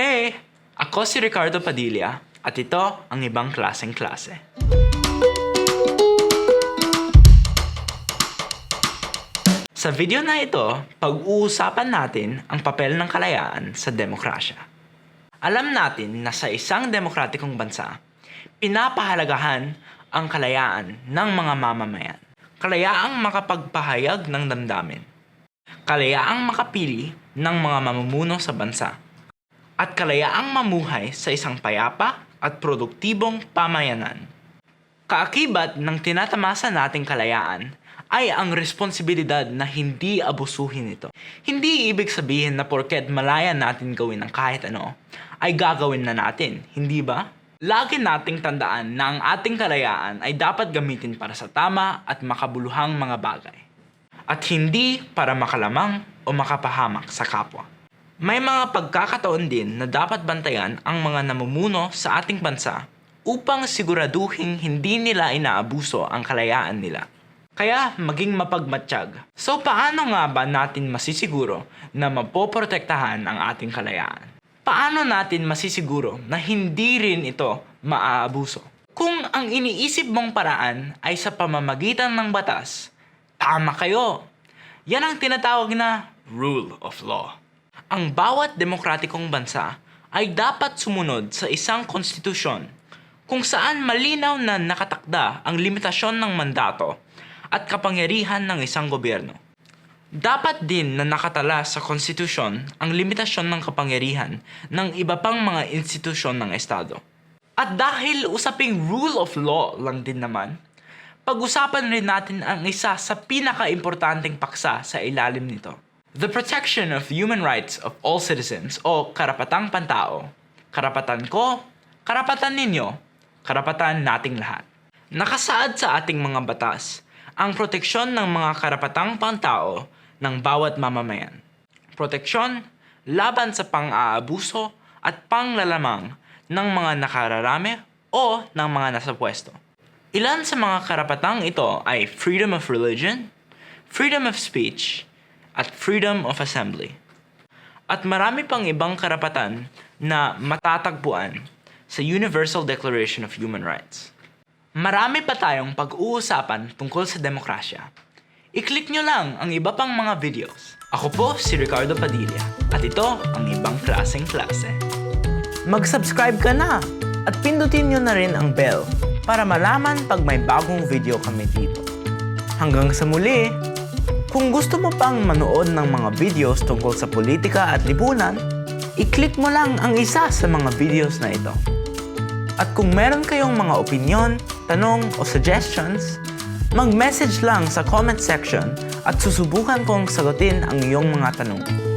Hey! Ako si Ricardo Padilla at ito ang ibang klaseng klase. Sa video na ito, pag-uusapan natin ang papel ng kalayaan sa demokrasya. Alam natin na sa isang demokratikong bansa, pinapahalagahan ang kalayaan ng mga mamamayan. Kalayaang makapagpahayag ng damdamin. Kalayaang makapili ng mga mamumuno sa bansa. At kalayaang mamuhay sa isang payapa at produktibong pamayanan. Kaakibat ng tinatamasa nating kalayaan ay ang responsibilidad na hindi abusuhin ito. Hindi ibig sabihin na porket malaya natin gawin ang kahit ano, ay gagawin na natin, hindi ba? Lagi nating tandaan na ang ating kalayaan ay dapat gamitin para sa tama at makabuluhang mga bagay. At hindi para makalamang o makapahamak sa kapwa. May mga pagkakataon din na dapat bantayan ang mga namumuno sa ating bansa upang siguraduhin hindi nila inaabuso ang kalayaan nila. Kaya maging mapagmatsyag. So paano nga ba natin masisiguro na mapoprotektahan ang ating kalayaan? Paano natin masisiguro na hindi rin ito maaabuso? Kung ang iniisip mong paraan ay sa pamamagitan ng batas, tama kayo. Yan ang tinatawag na rule of law. Ang bawat demokratikong bansa ay dapat sumunod sa isang konstitusyon kung saan malinaw na nakatakda ang limitasyon ng mandato at kapangyarihan ng isang gobyerno. Dapat din na nakatala sa konstitusyon ang limitasyon ng kapangyarihan ng iba pang mga institusyon ng Estado. At dahil usaping rule of law lang din naman, pag-usapan rin natin ang isa sa pinaka-importanting paksa sa ilalim nito. The protection of human rights of all citizens o karapatang pantao. Karapatan ko, karapatan ninyo, karapatan nating lahat. Nakasaad sa ating mga batas ang proteksyon ng mga karapatang pantao ng bawat mamamayan. Proteksyon laban sa pang-aabuso at panglalamang ng mga nakararami o ng mga nasa pwesto. Ilan sa mga karapatang ito ay freedom of religion, freedom of speech, freedom of assembly. At marami pang ibang karapatan na matatagpuan sa Universal Declaration of Human Rights. Marami pa tayong pag-uusapan tungkol sa demokrasya. I-click nyo lang ang iba pang mga videos. Ako po si Ricardo Padilla at ito ang ibang klaseng klase. Mag-subscribe ka na at pindutin nyo na rin ang bell para malaman pag may bagong video kami dito. Hanggang sa muli, kung gusto mo pang manood ng mga videos tungkol sa politika at lipunan, i-click mo lang ang isa sa mga videos na ito. At kung meron kayong mga opinion, tanong o suggestions, mag-message lang sa comment section at susubukan kong sagutin ang iyong mga tanong.